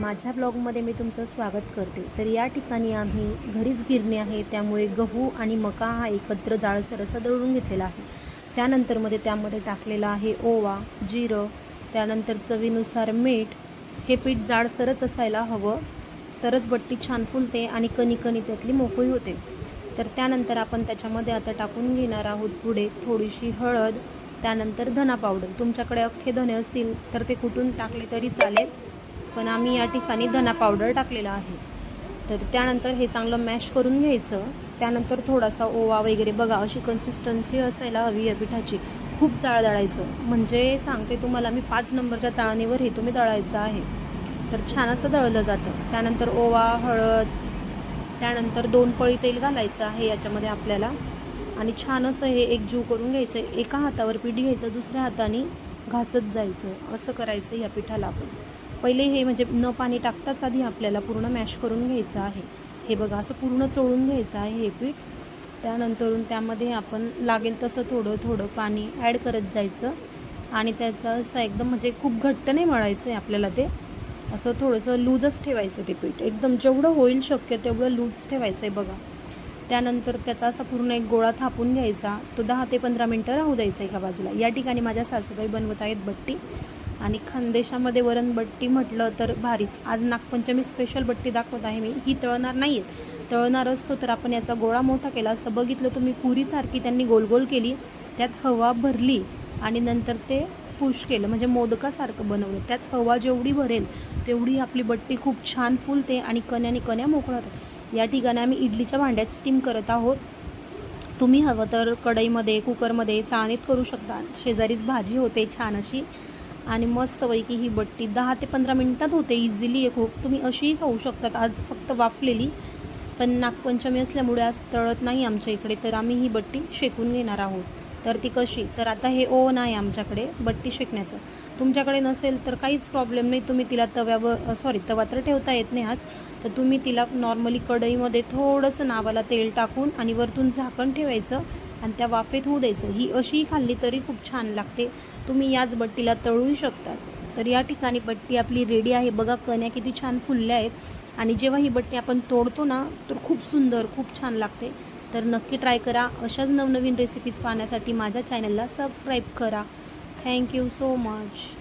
माझ्या ब्लॉगमध्ये मी तुमचं स्वागत करते. तर या ठिकाणी आम्ही घरीच गिरणी आहे त्यामुळे गहू आणि मका हा एकत्र जाळसर असा दळून घेतलेला आहे. त्यानंतरमध्ये त्यामध्ये टाकलेला आहे ओवा जिरं त्यानंतर चवीनुसार मीठ. हे पीठ जाडसरच असायला हवं. तरच बट्टी छान फुलते आणि कणी कणी त्यातली मोकळी होते. तर त्यानंतर आपण त्याच्यामध्ये आता टाकून घेणार आहोत पुढे थोडीशी हळद त्यानंतर धना पावडर. तुमच्याकडे अख्खे धने असतील तर ते कुटून टाकले तरी चालेल. पण आम्ही या ठिकाणी धना पावडर टाकलेला आहे. तर त्यानंतर हे चांगलं मॅश करून घ्यायचं. त्यानंतर थोडासा ओवा वगैरे बघा अशी कन्सिस्टन्सी असायला हवी या पिठाची. खूप चाळ दळायचं. म्हणजे सांगते तुम्हाला मी पाच नंबरच्या चाळणीवर हे तुम्ही दळायचं आहे. तर छान असं दळलं जातं. त्यानंतर ओवा हळद त्यानंतर दोन पळी तेल घालायचं आहे याच्यामध्ये आपल्याला. आणि छान असं हे एक जीव करून घ्यायचं. एका हातावर पीठ घ्यायचं दुसऱ्या हाताने घासत जायचं. असं करायचं या पिठाला आपण. पहिले हे म्हणजे न पाणी टाकताच आधी आपल्याला पूर्ण मॅश करून घ्यायचं आहे. हे बघा असं पूर्ण चोळून घ्यायचं आहे हे पीठ. त्यानंतरून त्यामध्ये आपण लागेल तसं थोडं थोडं पाणी ॲड करत जायचं. आणि त्याचं असं एकदम म्हणजे खूप घट्ट नाही मळायचं आहे आपल्याला ते. असं थोडंसं लूजच ठेवायचं ते पीठ. एकदम जेवढं होईल शक्य तेवढं लूज ठेवायचं आहे बघा. त्यानंतर त्याचा असा पूर्ण एक गोळा थापून घ्यायचा. तो दहा ते पंधरा मिनटं राहू द्यायचा एका बाजूला. या ठिकाणी माझ्या सासूबाई बनवत आहेत बट्टी. आणि खानदेशामध्ये वरण बट्टी म्हटलं तर भारीच. आज नागपंचमी स्पेशल बट्टी दाखवत आहे मी. ही तळणार नाही आहेत तळणार असतो तर आपण याचा गोळा मोठा केला. असं बघितलं तुम्ही पुरीसारखी त्यांनी गोल गोल केली. त्यात हवा भरली आणि नंतर ते पुश केलं. म्हणजे मोदकासारखं बनवलं. त्यात हवा जेवढी भरेल तेवढी आपली बट्टी खूप छान फुलते आणि कण्याने कण्या मोकळ्या होतात. या ठिकाणी आम्ही इडलीच्या भांड्यात स्टीम करत आहोत. तुम्ही हवं तर कढईमध्ये कुकरमध्ये चाळणीत करू शकता. शेजारीच भाजी होते छान अशी. आणि मस्तपैकी ही बट्टी दहा ते पंधरा मिनटात होते इझिली एक तुम्ही अशीही खाऊ शकतात. आज फक्त वाफलेली पण नागपंचमी असल्यामुळे आज तळत नाही आमच्या इकडे तर आम्ही ही बट्टी शेकून घेणार आहोत. तर ती कशी? तर आता हे ओव्हन आहे आमच्याकडे बट्टी शेकण्याचं. तुमच्याकडे नसेल तर काहीच प्रॉब्लेम नाही. तुम्ही तिला तव्यावर सॉरी तवा तर ठेवता येत नाही आज. तर तुम्ही तिला नॉर्मली कढईमध्ये थोडंसं नावाला तेल टाकून आणि वरतून झाकण ठेवायचं. आणि त्या वाफेत होऊ द्यायचं. ही अशीही खाल्ली तरी खूप छान लागते. तुम्ही याच बट्टीला तळूही शकता. तर या ठिकाणी बट्टी आपली रेडी आहे. बघा कण्या किती छान फुलल्या आहेत. आणि जेव्हा ही बट्टी आपण तोडतो ना तर खूप सुंदर खूप छान लागते. तर नक्की ट्राय करा. अशाच नवनवीन रेसिपीज पाहण्यासाठी माझ्या चॅनलला सबस्क्राईब करा. Thank you so much